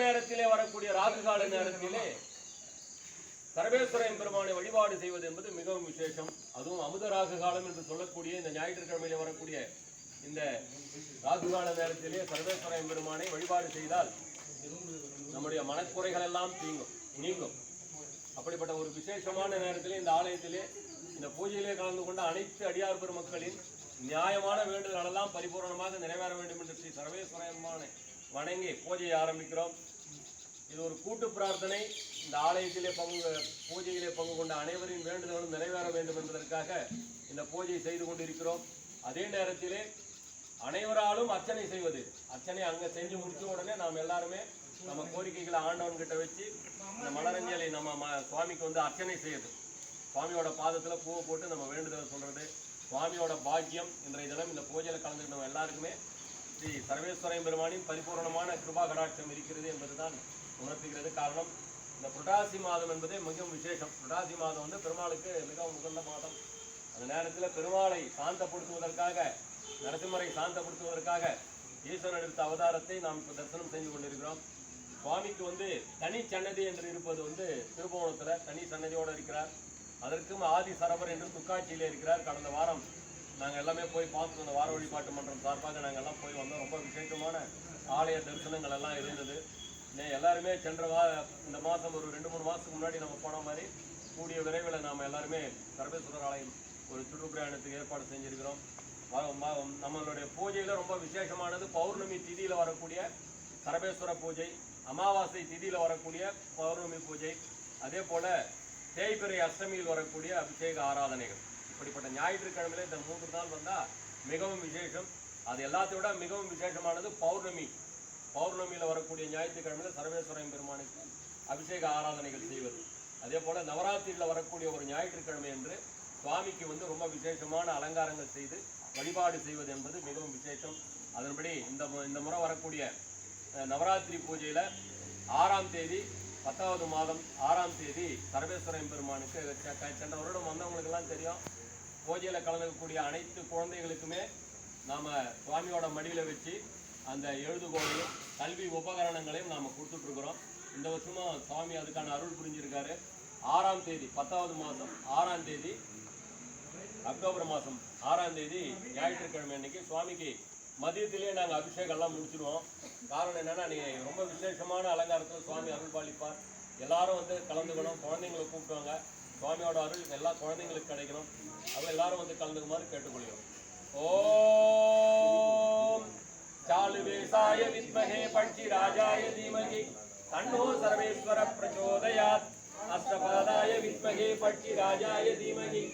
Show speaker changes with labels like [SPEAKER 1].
[SPEAKER 1] நேரத்திலே வரக்கூடிய ராகு கால நேரத்திலே சர்வேஸ்வர பெருமானை வழிபாடு செய்வது என்பது மிகவும் விசேஷம். அதுவும் அமுத ராகு காலம் என்று சொல்லக்கூடிய இந்த ஞாயிற்றுக்கிழமையில வரக்கூடிய இந்த ராகு கால நேரத்திலே சர்வேஸ்வர பெருமானை வழிபாடு செய்தால் நம்முடைய மனக்குறைகள் எல்லாம் தீங்கும் நீங்கும். அப்படிப்பட்ட ஒரு விசேஷமான நேரத்திலே இந்த ஆலயத்திலே இந்த பூஜையிலே கலந்து கொண்ட அனைத்து அடியார் பெருமக்களின் நியாயமான வேண்டுதல் எல்லாம் பரிபூரணமாக நிறைவேற வேண்டும் என்று ஸ்ரீ சர்வேஸ்வரம்மானை வணங்கி பூஜையை ஆரம்பிக்கிறோம். இது ஒரு கூட்டு பிரார்த்தனை. இந்த ஆலயத்திலே பங்கு பூஜையிலே பங்கு கொண்ட அனைவரின் வேண்டுதலும் நிறைவேற வேண்டும் என்பதற்காக இந்த பூஜையை செய்து கொண்டிருக்கிறோம். அதே நேரத்திலே அனைவராலும் அர்ச்சனை செய்வது. அர்ச்சனை அங்க செஞ்சு முடிச்ச உடனே நாம் எல்லாருமே நம்ம கோரிக்கைகளை ஆண்டவன் கிட்ட வச்சு இந்த மலரஞ்சலி நம்ம ம- சுவாமிக்கு வந்து அர்ச்சனை செய்யுது சுவாமியோட பாதத்துல பூவை போட்டு நம்ம வேண்டுதலை சொல்றது. சுவாமியோட பாக்கியம். இன்றைய தினம் இந்த பூஜையில கலந்துக்கிட்டவங்க எல்லாருக்குமே ஸ்ரீ சர்வேஸ்வரன் பெருமானின் பரிபூர்ணமான கிருபா கடாட்சம் இருக்கிறது என்பதுதான் உணர்த்துகிறது. காரணம் இந்த புரட்டாசி மாதம் என்பதே மிகவும் விசேஷம். புரட்டாசி மாதம் வந்து பெருமாளுக்கு மிகவும் உகந்த மாதம். அந்த நேரத்தில் பெருமாளை சாந்தப்படுத்துவதற்காக நரசிம்மரை சாந்தப்படுத்துவதற்காக ஈஸ்வரன் எடுத்த அவதாரத்தை நாம் இப்போ தரிசனம் செய்து கொண்டிருக்கிறோம். சுவாமிக்கு வந்து தனி சன்னதி என்று இருப்பது வந்து திருபுவனத்தில் தனி சன்னதியோடு இருக்கிறார். அதற்கும் ஆதி சரபர் என்று துக்காட்சியில் இருக்கிறார். கடந்த வாரம் நாங்கள் எல்லாமே போய் பார்த்து அந்த வார வழிபாட்டு மன்றம் சார்பாக நாங்கள் எல்லாம் போய் வந்தோம். ரொம்ப விசேஷமான ஆலய தரிசனங்கள் எல்லாம் இருந்தது. இன்னும் எல்லாருமே சென்ற வா இந்த மாதம் ஒரு ரெண்டு மூணு மாதத்துக்கு முன்னாடி நம்ம போன மாதிரி கூடிய விரைவில் நாம் எல்லாருமே சர்வேஸ்வரர் ஆலயம் ஒரு சுற்றுப்பிரயாணத்துக்கு ஏற்பாடு செஞ்சுருக்கிறோம். ம- நம்மளுடைய பூஜையில் ரொம்ப விசேஷமானது பௌர்ணமி திதியில் வரக்கூடிய சரபேஸ்வர பூஜை அமாவாசை திதியில் வரக்கூடிய பௌர்ணமி பூஜை அதே போல் தேய்பிறை அஷ்டமியில் வரக்கூடிய அபிஷேக ஆராதனைகள். இப்படிப்பட்ட ஞாயிற்றுக்கிழமையில இந்த மூன்று நாள் வந்தால் மிகவும் விசேஷம். அது எல்லாத்தையும் விட மிகவும் விசேஷமானது பௌர்ணமி. பௌர்ணமியில் வரக்கூடிய ஞாயிற்றுக்கிழமையில சர்வேஸ்வரன் பெருமானுக்கு அபிஷேக ஆராதனைகள் செய்வது. அதே போல நவராத்திரியில் வரக்கூடிய ஒரு ஞாயிற்றுக்கிழமை என்று சுவாமிக்கு வந்து ரொம்ப விசேஷமான அலங்காரங்கள் செய்து வழிபாடு செய்வது என்பது மிகவும் விசேஷம். அதன்படி இந்த மு- இந்த முறை வரக்கூடிய நவராத்திரி பூஜையில் ஆறாம் தேதி பத்தாவது மாதம் ஆறாம் தேதி சர்வேஸ்வரன் பெருமானுக்கு செ- சென்ற வருடம் வந்தவங்களுக்கெல்லாம் தெரியும். பூஜையில் கலந்துக்கக்கூடிய அனைத்து குழந்தைகளுக்குமே நாம் சுவாமியோட மடியில் வச்சு அந்த எழுதுகோளையும் கல்வி உபகரணங்களையும் நாம் கொடுத்துட்ருக்குறோம். இந்த வருஷமும் சுவாமி அதுக்கான அருள் புரிஞ்சிருக்காரு. ஆறாம் தேதி பத்தாவது மாதம் ஆறாம் தேதி அக்டோபர் மாதம் ஆறாம் தேதி ஞாயிற்றுக்கிழமை அன்னைக்கு சுவாமிக்கு மதியத்திலே நாங்கள் அபிஷேகம் எல்லாம் முடிச்சிடுவோம். காரணம் என்னென்னா நீங்கள் ரொம்ப விசேஷமான அலங்காரத்தில் சுவாமி அருள் பாலிப்பார். எல்லாரும் வந்து கலந்துக்கணும் குழந்தைங்களை கூப்பிடுவாங்க. சுவாமியோட அருள் எல்லா குழந்தைங்களுக்கு கிடைக்கணும். அவ எல்லாரும் வந்து கலந்துக்குமாறு கேட்டுக்கொள்கிறோம். ஓம் சாலுவேசாய வித்மகே பட்சி ராஜாய தீமகி தன்னோ சர்வேஸ்வர பிரச்சோதயாத். அஷ்டபாதாய வித்மகே பட்சி ராஜாய தீமகி